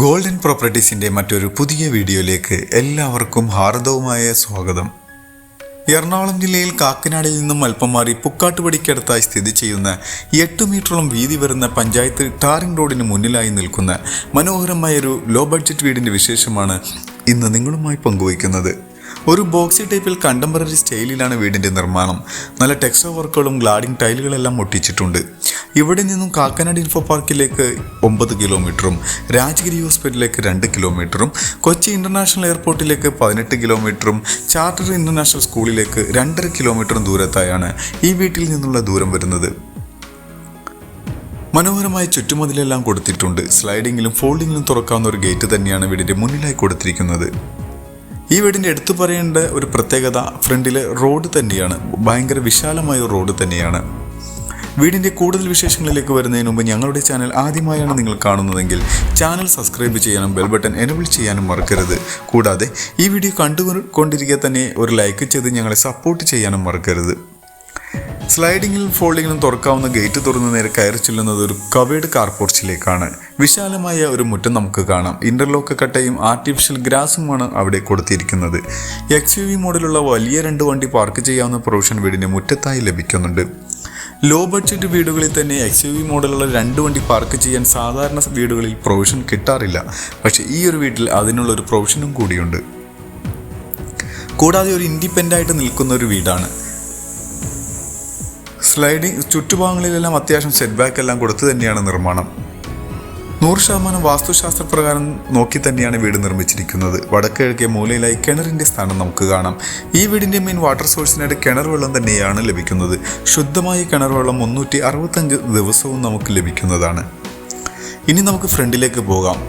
Golden പ്രോപ്പർട്ടീസിന്റെ മറ്റൊരു പുതിയ വീഡിയോയിലേക്ക് എല്ലാവർക്കും ഹാർദവുമായ സ്വാഗതം. എറണാകുളം ജില്ലയിൽ കാക്കനാടിൽ നിന്നും അല്പം മാറി പുക്കാട്ടുപടിക്കടുത്തായി സ്ഥിതി ചെയ്യുന്ന എട്ട് മീറ്ററോളം വീതി വരുന്ന പഞ്ചായത്ത് ടാറിംഗ് റോഡിന് മുന്നിലായി നിൽക്കുന്ന മനോഹരമായൊരു ലോ ബഡ്ജറ്റ് വീടിന്റെ വിശേഷമാണ് ഇന്ന് നിങ്ങളുമായി പങ്കുവയ്ക്കുന്നത്. ഒരു ബോക്സി ടൈപ്പിൽ കണ്ടംപററി സ്റ്റൈലിലാണ് വീടിന്റെ നിർമ്മാണം. നല്ല ടെക്സ്റ്റോ വർക്കുകളും ഗ്ലാഡിംഗ് ടൈലുകളെല്ലാം ഒട്ടിച്ചിട്ടുണ്ട്. ഇവിടെ നിന്നും കാക്കനാട് ഇൻഫോ പാർക്കിലേക്ക് ഒമ്പത് കിലോമീറ്ററും രാജഗിരി ഹോസ്പിറ്റലിലേക്ക് രണ്ട് കിലോമീറ്ററും കൊച്ചി ഇന്റർനാഷണൽ എയർപോർട്ടിലേക്ക് പതിനെട്ട് കിലോമീറ്ററും ചാർട്ടർ ഇന്റർനാഷണൽ സ്കൂളിലേക്ക് രണ്ടര കിലോമീറ്ററും ദൂരത്തായാണ് ഈ വീട്ടിൽ നിന്നുള്ള ദൂരം വരുന്നത്. മനോഹരമായ ചുറ്റുമതിലെല്ലാം കൊടുത്തിട്ടുണ്ട്. സ്ലൈഡിങ്ങിലും ഫോൾഡിങ്ങിലും തുറക്കാവുന്ന ഒരു ഗേറ്റ് തന്നെയാണ് വീടിന്റെ മുന്നിലായി കൊടുത്തിരിക്കുന്നത്. ഈ വീടിന്റെ എടുത്തു പറയേണ്ട ഒരു പ്രത്യേകത ഫ്രണ്ടിലെ റോഡ് തന്നെയാണ്. ഭയങ്കര വിശാലമായ റോഡ് തന്നെയാണ്. വീടിന്റെ കൂടുതൽ വിശേഷങ്ങളിലേക്ക് വരുന്നതിന് മുമ്പ് ഞങ്ങളുടെ ചാനൽ ആദ്യമായാണ് നിങ്ങൾ കാണുന്നതെങ്കിൽ ചാനൽ സബ്സ്ക്രൈബ് ചെയ്യാനും ബെൽ ബട്ടൺ എനബിൾ ചെയ്യാനും മറക്കരുത്. കൂടാതെ ഈ വീഡിയോ കണ്ടുകൊണ്ടിരിക്കെ തന്നെ ഒരു ലൈക്ക് ചെയ്ത് ഞങ്ങളെ സപ്പോർട്ട് ചെയ്യാനും മറക്കരുത്. സ്ലൈഡിങ്ങിലും ഫോൾഡിങ്ങിലും തുറക്കാവുന്ന ഗേറ്റ് തുറന്ന് നേരെ കയറി ചെല്ലുന്നത് ഒരു കവേഡ് കാർപോർച്ചിലേക്കാണ്. വിശാലമായ ഒരു മുറ്റം നമുക്ക് കാണാം. ഇന്റർലോക്ക് കട്ടയും ആർട്ടിഫിഷ്യൽ ഗ്രാസുമാണ് അവിടെ കൊടുത്തിരിക്കുന്നത്. എക്സ് യു വി മോഡലുള്ള വലിയ രണ്ട് വണ്ടി പാർക്ക് ചെയ്യാവുന്ന പ്രൊവിഷൻ വീടിന് മുറ്റത്തായി ലഭിക്കുന്നുണ്ട്. ലോ ബഡ്ജറ്റ് വീടുകളിൽ തന്നെ എക്സ് യു വി മോഡലുള്ള രണ്ട് വണ്ടി പാർക്ക് ചെയ്യാൻ സാധാരണ വീടുകളിൽ പ്രൊവിഷൻ കിട്ടാറില്ല. പക്ഷേ ഈ ഒരു വീട്ടിൽ അതിനുള്ള ഒരു പ്രൊവിഷനും കൂടിയുണ്ട്. കൂടാതെ ഒരു ഇൻഡിപെൻഡന്റ് ആയിട്ട് നിൽക്കുന്ന ഒരു വീടാണ്. സ്ലൈഡിംഗ് ചുറ്റുഭാഗങ്ങളിലെല്ലാം അത്യാവശ്യം സെറ്റ് ബാക്ക് എല്ലാം കൊടുത്തു തന്നെയാണ് നിർമ്മാണം. നൂറ് ശതമാനം വാസ്തുശാസ്ത്രപ്രകാരം നോക്കി തന്നെയാണ് വീട് നിർമ്മിച്ചിരിക്കുന്നത്. വടക്ക് കിഴക്കേ മൂലയിലായി കിണറിന്റെ സ്ഥാനം നമുക്ക് കാണാം. ഈ വീടിന്റെ മെയിൻ വാട്ടർ സോഴ്സിനായിട്ട് കിണർ വെള്ളം തന്നെയാണ് ലഭിക്കുന്നത്. ശുദ്ധമായ കിണർ വെള്ളം മുന്നൂറ്റി അറുപത്തഞ്ച് ദിവസവും നമുക്ക് ലഭിക്കുന്നതാണ്. ഇനി നമുക്ക് ഫ്രണ്ടിലേക്ക് പോകാം.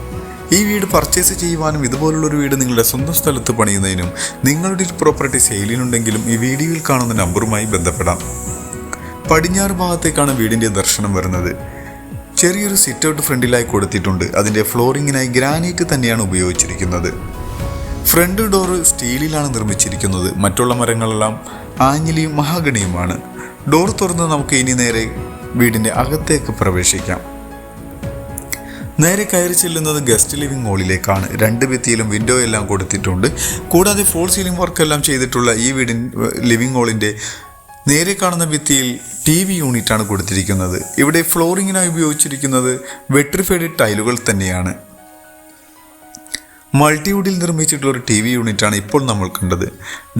ഈ വീട് പർച്ചേസ് ചെയ്യുവാനും ഇതുപോലുള്ളൊരു വീട് നിങ്ങളുടെ സ്വന്തം സ്ഥലത്ത് പണിയുന്നതിനും നിങ്ങളുടെ പ്രോപ്പർട്ടി സെയിലിനുണ്ടെങ്കിലും ഈ വീഡിയോയിൽ കാണുന്ന നമ്പറുമായി ബന്ധപ്പെടാം. പടിഞ്ഞാറ് ഭാഗത്തേക്കാണ് വീടിന്റെ ദർശനം വരുന്നത്. ചെറിയൊരു സിറ്റ് ഔട്ട് ഫ്രണ്ടിലായി കൊടുത്തിട്ടുണ്ട്. അതിന്റെ ഫ്ലോറിങ്ങിനായി ഗ്രാനൈറ്റ് തന്നെയാണ് ഉപയോഗിച്ചിരിക്കുന്നത്. ഫ്രണ്ട് ഡോർ സ്റ്റീലിലാണ് നിർമ്മിച്ചിരിക്കുന്നത്. മറ്റുള്ള മരങ്ങളെല്ലാം ആഞ്ഞിലിയും മഹാഗണിയുമാണ്. ഡോർ തുറന്ന് നമുക്ക് ഇനി നേരെ വീടിന്റെ അകത്തേക്ക് പ്രവേശിക്കാം. നേരെ കയറി ചെല്ലുന്നത് ഗസ്റ്റ് ലിവിംഗ് ഹാളിലേക്കാണ് രണ്ട് ഭിത്തിയിലും വിൻഡോ എല്ലാം കൊടുത്തിട്ടുണ്ട്. കൂടാതെ ഫോൾ സീലിംഗ് വർക്കെല്ലാം ചെയ്തിട്ടുള്ള ഈ വീടിൻ ലിവിംഗ് ഹാളിന്റെ നേരെ കാണുന്ന ഭിത്തിയിൽ ടി വി യൂണിറ്റാണ് കൊടുത്തിരിക്കുന്നത്. ഇവിടെ ഫ്ലോറിങ്ങിനായി ഉപയോഗിച്ചിരിക്കുന്നത് വെട്രിഫൈഡ് ടൈലുകൾ തന്നെയാണ്. മൾട്ടിവുഡിൽ നിർമ്മിച്ചിട്ടുള്ള ഒരു ടി വി യൂണിറ്റാണ് ഇപ്പോൾ നമ്മൾ കണ്ടത്.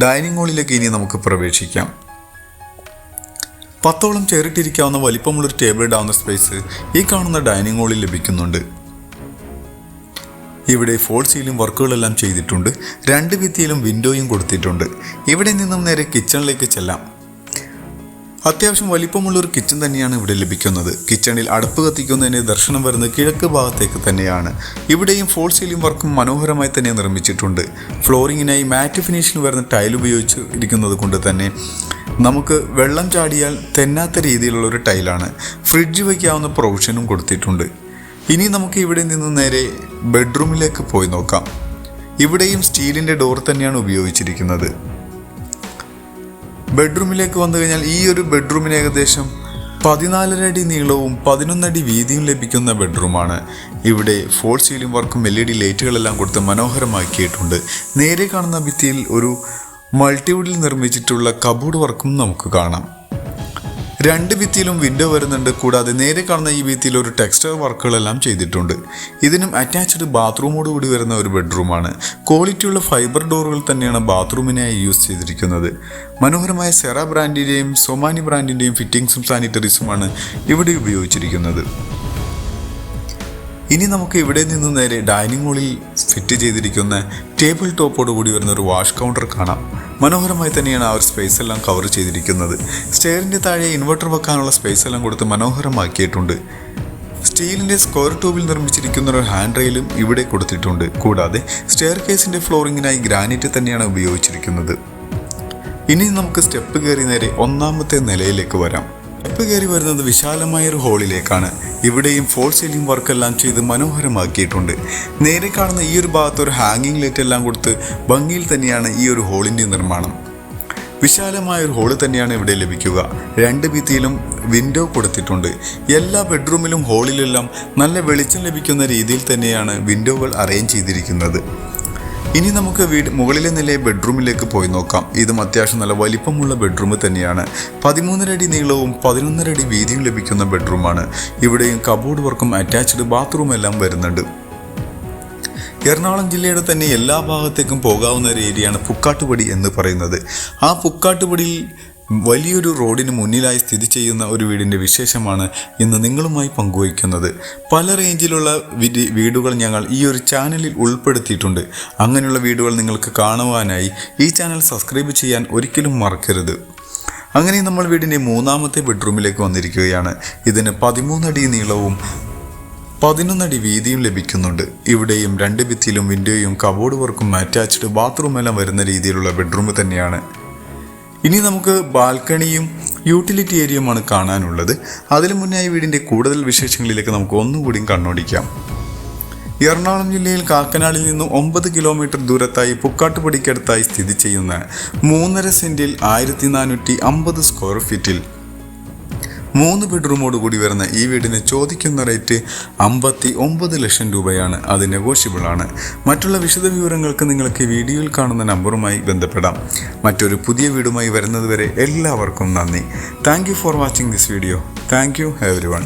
ഡൈനിങ് ഹാളിലേക്ക് ഇനി നമുക്ക് പ്രവേശിക്കാം. പത്തോളം ചേറിട്ടിരിക്കാവുന്ന വലിപ്പമുള്ളൊരു ടേബിൾ ഇടാവുന്ന സ്പേസ് ഈ കാണുന്ന ഡൈനിങ് ഹാളിൽ ലഭിക്കുന്നുണ്ട്. ഇവിടെ ഫോൾ സീലും വർക്കുകളെല്ലാം ചെയ്തിട്ടുണ്ട്. രണ്ട് ഭിത്തിയിലും വിൻഡോയും കൊടുത്തിട്ടുണ്ട്. ഇവിടെ നിന്നും നേരെ കിച്ചണിലേക്ക് ചെല്ലാം. അത്യാവശ്യം വലിപ്പമുള്ള ഒരു കിച്ചൺ തന്നെയാണ് ഇവിടെ ലഭിക്കുന്നത്. കിച്ചണിൽ അടുപ്പ് കത്തിക്കുന്നതിന് ദർശനം വരുന്നത് കിഴക്ക് ഭാഗത്തേക്ക് തന്നെയാണ്. ഇവിടെയും ഫോൾ സീലിംഗ് വർക്കും മനോഹരമായി തന്നെ നിർമ്മിച്ചിട്ടുണ്ട്. ഫ്ലോറിങ്ങിനായി മാറ്റ് ഫിനിഷിൽ വരുന്ന ടൈൽ ഉപയോഗിച്ച് ഇരിക്കുന്നത് കൊണ്ട് തന്നെ നമുക്ക് വെള്ളം ചാടിയാൽ തെന്നാത്ത രീതിയിലുള്ള ഒരു ടൈലാണ് ഫ്രിഡ്ജ് വയ്ക്കാവുന്ന പ്രൊവിഷനും കൊടുത്തിട്ടുണ്ട്. ഇനി നമുക്ക് ഇവിടെ നിന്ന് നേരെ ബെഡ്റൂമിലേക്ക് പോയി നോക്കാം. ഇവിടെയും സ്റ്റീലിന്റെ ഡോർ തന്നെയാണ് ഉപയോഗിച്ചിരിക്കുന്നത്. ബെഡ്റൂമിലേക്ക് വന്നു കഴിഞ്ഞാൽ ഈ ഒരു ബെഡ്റൂമിന് ഏകദേശം പതിനാലര അടി നീളവും പതിനൊന്നടി വീതിയും ലഭിക്കുന്ന ബെഡ്റൂമാണ്. ഇവിടെ ഫോൾ സീലിംഗ് വർക്കും എൽ ഇ ഡി ലൈറ്റുകളെല്ലാം കൊടുത്ത് മനോഹരമാക്കിയിട്ടുണ്ട്. നേരെ കാണുന്ന ഭിത്തിയിൽ ഒരു മൾട്ടിവുഡിൽ നിർമ്മിച്ചിട്ടുള്ള കബോർഡ് വർക്കും നമുക്ക് കാണാം. രണ്ട് ഭിത്തിയിലും വിൻഡോ വരുന്നുണ്ട്. കൂടാതെ നേരെ കാണുന്ന ഈ ഭിത്തിയിൽ ഒരു ടെക്സ്റ്റർ വർക്കുകളെല്ലാം ചെയ്തിട്ടുണ്ട്. ഇതിനും അറ്റാച്ച്ഡ് ബാത്റൂമോട് കൂടി വരുന്ന ഒരു ബെഡ്റൂമാണ് ക്വാളിറ്റിയുള്ള ഫൈബർ ഡോറുകൾ തന്നെയാണ് ബാത്റൂമിനായി യൂസ് ചെയ്തിരിക്കുന്നത്. മനോഹരമായ സെറ ബ്രാൻഡിന്റെയും സൊമാനി ബ്രാൻഡിന്റെയും ഫിറ്റിംഗ്സും സാനിറ്ററീസുമാണ് ഇവിടെ ഉപയോഗിച്ചിരിക്കുന്നത്. ഇനി നമുക്ക് ഇവിടെ നിന്ന് നേരെ ഡൈനിങ് ഹാളിൽ ഫിറ്റ് ചെയ്തിരിക്കുന്ന ടേബിൾ ടോപ്പോട് കൂടി വരുന്ന ഒരു വാഷ് കൗണ്ടർ കാണാം. മനോഹരമായി തന്നെയാണ് ആ ഒരു സ്പേസ് എല്ലാം കവർ ചെയ്തിരിക്കുന്നത്. സ്റ്റെയറിന്റെ താഴെ ഇൻവെർട്ടർ വെക്കാനുള്ള സ്പേസ് എല്ലാം കൊടുത്ത് മനോഹരമാക്കിയിട്ടുണ്ട്. സ്റ്റീലിന്റെ സ്ക്വയർ ട്യൂബിൽ നിർമ്മിച്ചിരിക്കുന്ന ഒരു ഹാൻഡ് റെയിലും ഇവിടെ കൊടുത്തിട്ടുണ്ട്. കൂടാതെ സ്റ്റെയർ കേസിന്റെ ഫ്ലോറിങ്ങിനായി ഗ്രാനൈറ്റ് തന്നെയാണ് ഉപയോഗിച്ചിരിക്കുന്നത്. ഇനി നമുക്ക് സ്റ്റെപ്പ് കയറി നേരെ ഒന്നാമത്തെ നിലയിലേക്ക് വരാം. സ്റ്റെപ്പ് കയറി വരുന്നത് വിശാലമായ ഒരു ഹാളിലേക്കാണ്. ഇവിടെയും ഫോൾ സീലിംഗ് വർക്കെല്ലാം ചെയ്ത് മനോഹരമാക്കിയിട്ടുണ്ട്. നേരെ കാണുന്ന ഈ ഒരു ഭാഗത്ത് ഒരു ഹാങ്ങിങ് ലൈറ്റ് എല്ലാം കൊടുത്ത് ഭംഗിയിൽ തന്നെയാണ് ഈ ഒരു ഹോളിന്റെ നിർമ്മാണം. വിശാലമായ ഒരു ഹോൾ തന്നെയാണ് ഇവിടെ ലഭിക്കുക. രണ്ട് ഭിത്തിയിലും വിൻഡോ കൊടുത്തിട്ടുണ്ട്. എല്ലാ ബെഡ്റൂമിലും ഹോളിലെല്ലാം നല്ല വെളിച്ചം ലഭിക്കുന്ന രീതിയിൽ തന്നെയാണ് വിൻഡോകൾ അറേഞ്ച് ചെയ്തിരിക്കുന്നത്. ഇനി നമുക്ക് വീട് മുകളിലെ നിലയെ ബെഡ്റൂമിലേക്ക് പോയി നോക്കാം. ഇതും അത്യാവശ്യം നല്ല വലിപ്പമുള്ള ബെഡ്റൂം തന്നെയാണ്. പതിമൂന്നര അടി നീളവും പതിനൊന്നര അടി വീതിയും ലഭിക്കുന്ന ബെഡ്റൂമാണ്. ഇവിടെയും കബോർഡ് വർക്കും അറ്റാച്ച്ഡ് ബാത്റൂം എല്ലാം വരുന്നുണ്ട്. എറണാകുളം ജില്ലയുടെ തന്നെ എല്ലാ ഭാഗത്തേക്കും പോകാവുന്ന ഒരു ഏരിയയാണ് പുക്കാട്ടുപടി എന്ന് പറയുന്നത്. ആ പുക്കാട്ടുപടിയിൽ വലിയൊരു റോഡിന് മുന്നിലായി സ്ഥിതി ചെയ്യുന്ന ഒരു വീടിന്റെ വിശേഷമാണ് ഇന്ന് നിങ്ങളുമായി പങ്കുവയ്ക്കുന്നത്. പല റേഞ്ചിലുള്ള വീടുകൾ ഞങ്ങൾ ഈ ഒരു ചാനലിൽ ഉൾപ്പെടുത്തിയിട്ടുണ്ട്. അങ്ങനെയുള്ള വീടുകൾ നിങ്ങൾക്ക് കാണുവാനായി ഈ ചാനൽ സബ്സ്ക്രൈബ് ചെയ്യാൻ ഒരിക്കലും മറക്കരുത്. അങ്ങനെ നമ്മൾ വീടിന്റെ മൂന്നാമത്തെ ബെഡ്റൂമിലേക്ക് വന്നിരിക്കുകയാണ്. ഇതിന് പതിമൂന്നടി നീളവും പതിനൊന്നടി വീതിയും ലഭിക്കുന്നുണ്ട്. ഇവിടെയും രണ്ട് ഭിത്തിയിലും വിൻഡോയും കബോർഡ് വർക്കും അറ്റാച്ച്ഡ് ബാത്റൂം എല്ലാം വരുന്ന രീതിയിലുള്ള ബെഡ്റൂം തന്നെയാണ്. ഇനി നമുക്ക് ബാൽക്കണിയും യൂട്ടിലിറ്റി ഏരിയയുമാണ് കാണാനുള്ളത്. അതിനു മുന്നേ ഈ വീടിന്റെ കൂടുതൽ വിശേഷങ്ങളിലേക്ക് നമുക്ക് ഒന്നുകൂടി കണ്ണോടിക്കാം. എറണാകുളം ജില്ലയിൽ കാക്കനാടിൽ നിന്നും ഒമ്പത് കിലോമീറ്റർ ദൂരത്തായി പുക്കാട്ടുപടിക്കടുത്തായി സ്ഥിതി ചെയ്യുന്ന മൂന്നര സെന്റിൽ ആയിരത്തി നാനൂറ്റി അമ്പത് സ്ക്വയർ ഫീറ്റിൽ മൂന്ന് ബെഡ്റൂമോട് കൂടി വരുന്ന ഈ വീടിന് ചോദിക്കുന്ന റേറ്റ് അമ്പത്തി ഒമ്പത് ലക്ഷം രൂപയാണ്. അത് നെഗോഷ്യബിൾ ആണ്. മറ്റുള്ള വിശദ വിവരങ്ങൾക്ക് നിങ്ങൾക്ക് വീഡിയോയിൽ കാണുന്ന നമ്പറുമായി ബന്ധപ്പെടാം. മറ്റൊരു പുതിയ വീടുമായി വരുന്നതുവരെ എല്ലാവർക്കും നന്ദി. Thank for watching this video thank you everyone